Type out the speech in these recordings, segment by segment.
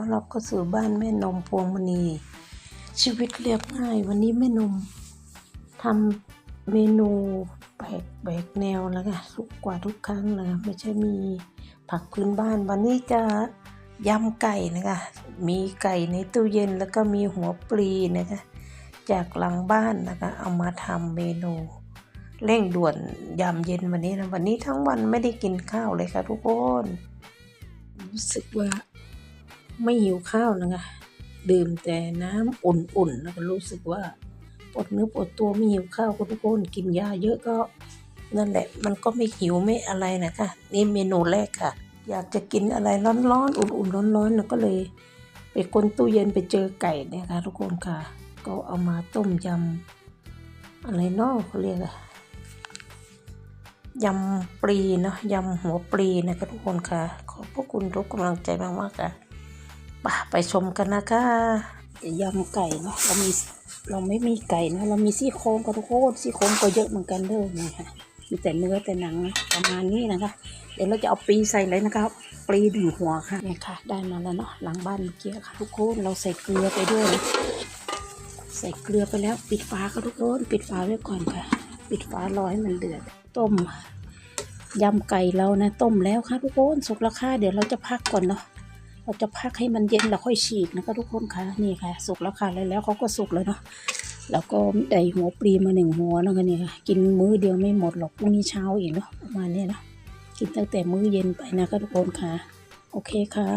ต้อนรับเข้าสู่บ้านแม่นมพวงมณี ชีวิตเรียบง่าย วันนี้แม่นมทำเมนูแปลกแบกแนวแล้วค่ะสุกกว่าทุกครั้งนะคะไม่ใช่มีผักพื้นบ้าน วันนี้จะยำไก่นะคะมีไก่ในตู้เย็นแล้วก็มีหัวปลีนะคะจากหลังบ้านนะคะเอามาทำเมนูเร่งด่วนยามเย็นวันนี้นะวันนี้ทั้งวันไม่ได้กินข้าวเลยค่ะทุกคนรู้สึกว่า ไม่หิวข้าวนะคะ ดื่มแต่น้ำอุ่นๆแล้วก็รู้สึกว่าปวดเนื้อปวดตัวไม่หิวข้าวก็ทุกคนกินยาเยอะก็นั่นแหละมันก็ไม่หิวไม่อะไรนะคะ นี่เมนูแรกค่ะ อยากจะกินอะไรร้อนๆอุ่นๆร้อนๆแล้วก็เลย ไปคนตู้เย็นไปเจอไก่นี่ยค่ะทุกคนค่ะ ก็เอามาต้มยำอะไรนอกเขาเรียกอะยำปลีเนาะยำหัวปลีนะคะทุกคนค่ะ ขอบพระคุณทุกกำลังใจมากๆค่ะ ปไปชมกันนะคะยำไก่เนาะเรามีเราไม่มีไก่นะเรามีซี่โครงก็ทุกคนซี่โครงก็เยอะเหมือนกันเด้อนี่ค่ะมีแต่เนื้อแต่หนังนะประมาณนี้นะคะ เดี๋ยวเราจะเอาปลีใส่เลยนะครับปลีดึงหัวค่ะเนี่ยค่ะ ได้มาแล้วเนาะหลังบ้านเมื่อกี้ค่ะทุกคนเราใส่เกลือไปด้วยนะใส่เกลือไปแล้วปิดฝาค่ะทุกคนปิดฝาไว้ก่อนค่ะ ปิดฝารอให้มันเดือดต้มยำไก่เรานะต้มแล้วค่ะทุกคนสุกแล้วค่ะเดี๋ยวเราจะพักก่อนเนาะ เราจะพักให้มันเย็นแล้วค่อยฉีกนะคะทุกคนคะนี่ค่ะ สุกแล้วค่ะแล้วแล้วเขาก็สุกแล้วเนาะแล้วก็ได้หัวปลีมาหนึ่งหัวนะคะเนี่ยค่ะกินมื้อเดียวไม่หมดหรอกพรุ่งนี้เช้าอีกเนาะประมาณนี้นะกินตั้งแต่มื้อเย็นไปนะคะทุกคนค่ะ โอเคค่ะ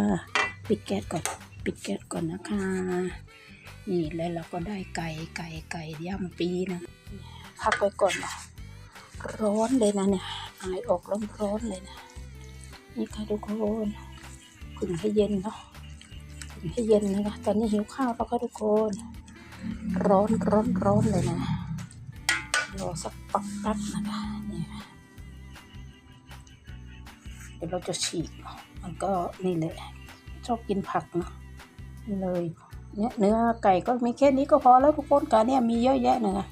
ปิดแก๊สก่อนปิดแก๊สก่อนนะคะนี่แล้วเราก็ได้ไก่ไก่ไก่ย่ำปีนะพักไว้ก่อนนะร้อนเลยนะเนี่ยอายออกร้อนร้อนเลยนะนี่ค่ะทุกคน ผึ่งให้เย็นเนาะผึ่งให้เย็นนะคะตอนนี้หิวข้าวแล้วค่ะทุกคนร้อนร้อนร้อนเลยนะรอสักปักแป๊บนะคะนี่ค่ะเดี๋ยวเราจะฉีกมันก็นี่แหละชอบกินผักเนาะนี่เลยเนี่ยเนื้อไก่ก็มีแค่นี้ก็พอแล้วทุกคนกันเนี่ยมีเยอะแยะเลยนะ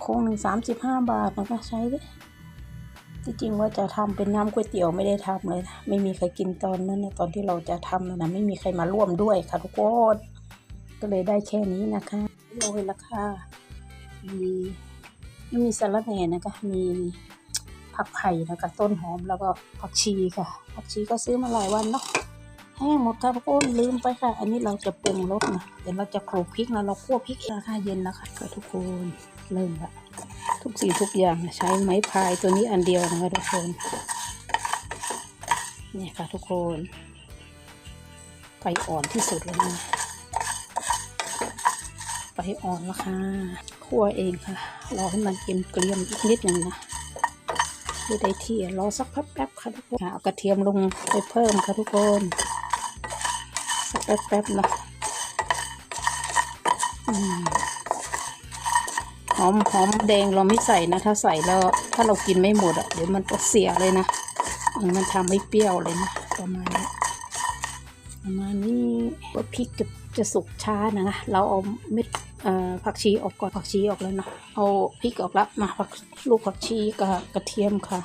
โคงหนึ่งสามสิบห้าบาทนะคะใช้ดิ ที่จริงว่าจะทำเป็นน้ำก๋วยเตี๋ยวไม่ได้ทำเลยนะไม่มีใครกินตอนนั้นนะตอนที่เราจะทำนะนะไม่มีใครมาร่วมด้วยค่ะทุกคนก็เลยได้แค่นี้นะคะโรยราคามีไม่มีสาระแหน่นะคะมีผักไผ่นะคะต้นหอมแล้วก็ผักชีค่ะ ผักชีก็ซื้อมาหลายวันเนาะ แห้งหมดค่ะทุกคนลืมไปค่ะ อันนี้เราจะปรุงรสนะเดี๋ยวเราจะโขลกพริกนะเราคั่วพริกราคาเย็นแล้วค่ะก็ทุกคนเริ่มละทุกสิ่งทุกอย่างใช้ไม้พายตัวนี้อันเดียวนะคะทุกคนเนี่ยค่ะทุกคนไฟอ่อนที่สุดเลยนะไฟอ่อนแล้วค่ะคั่วเองค่ะรอให้มันเกรียมเกรียมอีกนิดหนึ่งนะไม่ได้ที่รอสักแป๊บๆค่ะทุกคนเอากระเทียมลงไปเพิ่มค่ะทุกคน แป๊บๆนะหอมหอมแดงเราไม่ใส่นะ ถ้าใส่แล้วถ้าเรากินไม่หมดอะเดี๋ยวมันจะเสียเลยนะมันทำให้เปรี้ยวเลยนะประมาณนี้ประมาณนี้ว่าพริกจะจะสุกช้านะคะเราเอาเม็ดผักชีออกก่อนผักชีออกแล้วเนาะเอาพริกออกแล้วมาผักลูกผักชีกับกระเทียมค่ะ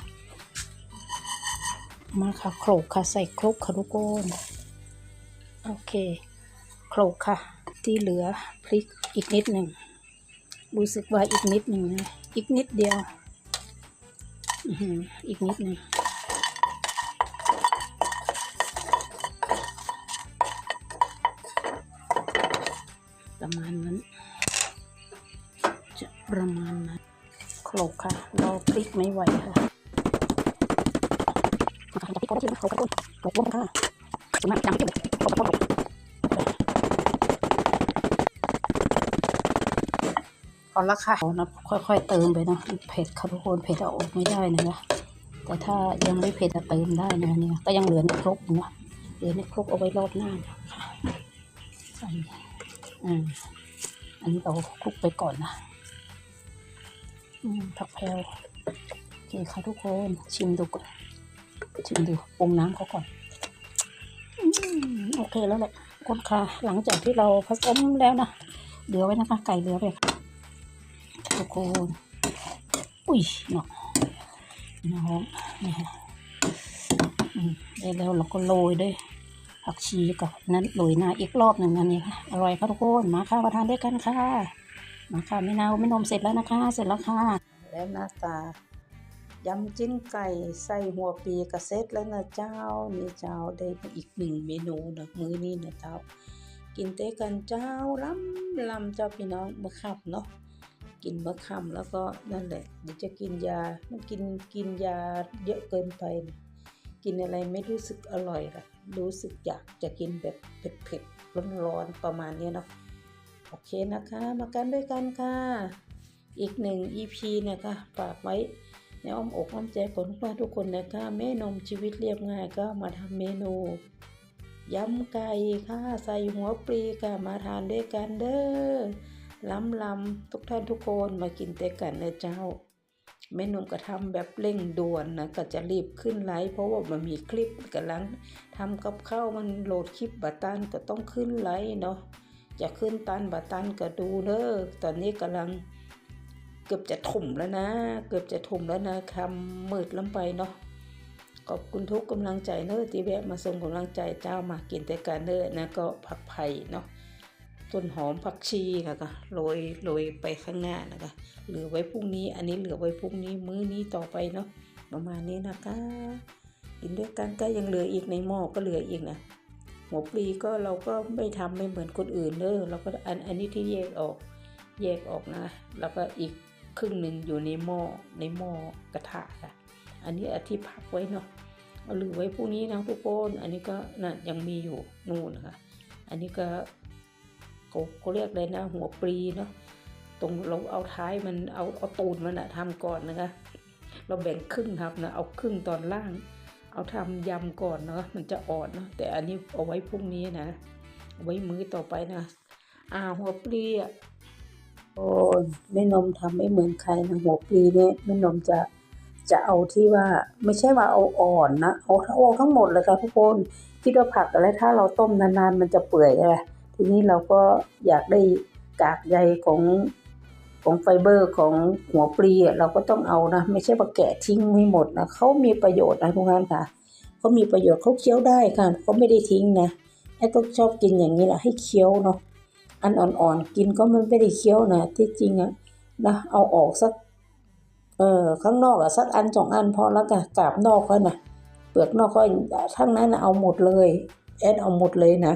มาค่ะโขลกค่ะใส่ครกค่ะทุกคน โอเคโขลกค่ะ ที่เหลือพริกอีกนิดหนึ่ง รู้สึกว่าอีกนิดหนึ่งนะอีกนิดเดียวอือหืออีกนิดหนึ่งประมาณนั้น จะประมาณนั้นโขลกค่ะรอพริกไม่ไหวค่ะมาค่ะพริกก็ได้ที่โขลกค่ะโขลกร่วมค่ะสมัครจังที่โขลกโขลก เอาละค่ะเอานะค่อยๆเติมไปเนาะเผ็ดค่ะทุกคนเผ็ดเอาออกไม่ได้นะคะแต่ถ้ายังไม่เผ็ดจะเติมได้นะเนี่ยก็ยังเหลือในครกอยู่นะเหลือในครกเอาไว้รอบหน้านะคะใส่อ่าอันนี้เราคลุกไปก่อนนะอืมผักแพรวโอเคค่ะทุกคนชิมดูก่อนชิมดูปรุงน้ำเขาก่อน โอเคแล้วแหละคนค่ะ หลังจากที่เราผสมแล้วนะ เหลือไว้นะคะ ไก่เหลือไปทุกคนอุ้ยเนาะน้องนี่ฮะได้แล้วเราก็โรยด้วยผักชีกับนั้นโรยหน้าอีกรอบหนึ่งนั่นเองค่ะ อร่อยค่ะทุกคนมาค่ะมาทานด้วยกันค่ะมาค่ะไม่นาวไม่นมเสร็จแล้วนะคะ เสร็จแล้วค่ะ แล้วหน้าตา ยำจิ้นไก่ใส่หัวปีกระเซ็ตแล้วนะเจ้านี่เจ้าได้อีกหนึ่งเมนูนะมื้อนี้นะเจ้า กินเต้กันเจ้าล้ำลำเจ้าพี่น้องมะขับเนาะกินมะขำแล้วก็นั่นแหละเดี๋ยวจะกินยามันกินกินยาเยอะเกินไปนะกินอะไรไม่รู้สึกอร่อยละรู้สึกอยากจะกินแบบเผ็ดๆร้อนๆประมาณนี้เนาะโอเคนะคะ มากันด้วยกันค่ะ อีกหนึ่ง EP เนี่ยค่ะฝากไว้ ในอ้อมอกอ้อมใจของทุกท่านทุกคนนะคะแม่นมชีวิตเรียบง่ายก็มาทำเมนูยำไก่ค่ะใส่หัวปลีค่ะมาทานด้วยกันเด้อล้ำลำทุกท่านทุกคนมากินเต้กันนะเจ้าแม่นมก็ทำแบบเร่งด่วนนะก็จะรีบขึ้นไลฟ์เพราะว่ามันมีคลิปกำลังทำกับข้าวมันโหลดคลิปบัตตันก็ต้องขึ้นไลฟ์เนาะจะขึ้นตันบัตตันก็ดูเด้อตอนนี้กำลัง เกือบจะถ่มแล้วนะ เกือบจะถ่มแล้วนะคำมืดล้ำไปเนาะขอบคุณทุกกำลังใจเนอะที่แวะมาส่งกำลังใจเจ้ามากินแต่การเนอะนะก็ผักไผ่เนาะต้นหอมผักชีค่ะก็โรยโรยไปข้างหน้านะคะเหลือไว้พรุ่งนี้ อันนี้เหลือไว้พรุ่งนี้มื้อนี้ต่อไปเนาะประมาณนี้นะคะกินด้วยกันก็ยังเหลืออีกในหม้อก็เหลืออีกนะหัวปลีก็เราก็ไม่ทำไม่เหมือนคนอื่นเนอะเราก็อันอันนี้ที่แยกออกแยกออกนะ แล้วก็อีก ครึ่งหนึ่งอยู่ในหม้อในหม้อกระทะค่ะ อันนี้อาที่พักไว้เนาะเอาเหลือไว้พรุ่งนี้นะทุกคนอันนี้ก็น่ะยังมีอยู่นู่นนะคะอันนี้ก็เขาเขาเรียกเลยนะ หัวปลีเนาะตรงเราเอาท้ายมันเอาเอาตูนมันอะทำก่อนนะคะ เราแบ่งครึ่งครับนะเอาครึ่งตอนล่าง เอาทำยำก่อนเนาะมันจะอ่อนเนาะแต่อันนี้เอาไว้พรุ่งนี้นะไว้มื้อต่อไปนะอ่าหัวปลีอะ โอ้แม่นมทำไม่เหมือนใครนะหัวปลีเนี่ยแม่นมจะจะเอาที่ว่าไม่ใช่ว่าเอาอ่อนนะเอาเอาทั้งหมดเลยค่ะทุกคนคิดว่าผักอะไรถ้าเราต้มนานๆมันจะเปื่อยใช่ไหมทีนี้เราก็อยากได้กากใยของของไฟเบอร์ของหัวปลีอะเราก็ต้องเอานะ ไม่ใช่ว่าแกะทิ้งไม่หมดนะเขามีประโยชน์นะทุกท่านค่ะเขามีประโยชน์เขาเคี้ยวได้ค่ะเขาไม่ได้ทิ้งนะไอ้ก็ชอบกินอย่างนี้แหละให้เคี้ยวเนาะ อันอ่อนๆกินก็มันไม่ได้เคี้ยวนะที่จริงอะนะเอาออกสักเออข้างนอกอะสักอันสองอันพอแล้วกันกาบนอกค่อยนะเปลือกนอกค่อยทั้งนั้นนะเอาหมดเลยแอดเอาหมดเลยนะ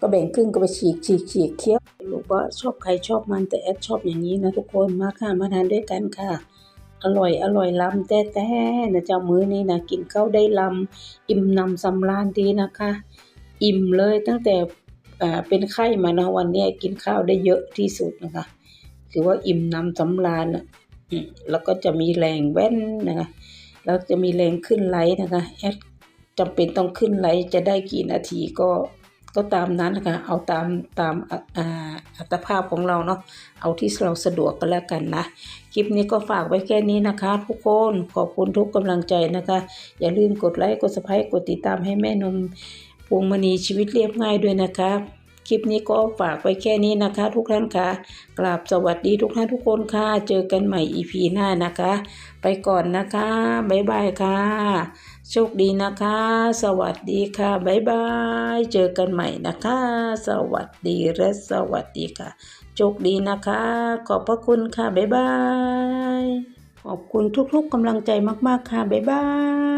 ก็แบ่งครึ่งก็ไปฉีกฉีกฉีกเคี้ยวลูกว่าชอบใครชอบมันแต่แอดชอบอย่างนี้นะทุกคนมาค่ะมาทานด้วยกันค่ะ อร่อยอร่อยล้ำแต่แต่นะเจ้ามื้อนี้นะกินข้าวได้ลำอิ่มนำสำราญดีนะคะ อิ่มเลยตั้งแต่ เป็นไข้มานะวันเนี้ยกินข้าวได้เยอะที่สุดนะคะถือว่าอิ่มน้ำสำราญอะอืมแล้วก็จะมีแรงแว่นนะคะแล้วจะมีแรงขึ้นไลท์นะคะแอดจำเป็นต้องขึ้นไลท์จะได้กี่นาทีก็ก็ตามนั้นนะคะเอาตามตามอ่าอ่าอัตภาพของเราเนาะเอาที่เราสะดวกก็แล้วกันนะ คลิปนี้ก็ฝากไว้แค่นี้นะคะ ทุกคนขอบคุณทุกกำลังใจนะคะ อย่าลืมกดไลค์กด subscribe กดติดตามให้แม่นม พวงมณีชีวิตเรียบง่ายด้วยนะคะคลิปนี้ก็ฝากไว้แค่นี้นะคะ ทุกท่านค่ะกราบสวัสดีทุกท่านทุกคนค่ะ เจอกันใหม่ EP หน้านะคะ ไปก่อนนะคะ บ๊ายบายค่ะ โชคดีนะคะ สวัสดีค่ะบ๊ายบาย เจอกันใหม่นะคะ สวัสดีและสวัสดีค่ะ โชคดีนะคะ ขอบพระคุณค่ะบ๊ายบาย ขอบคุณทุกๆกำลังใจมากๆค่ะบ๊ายบาย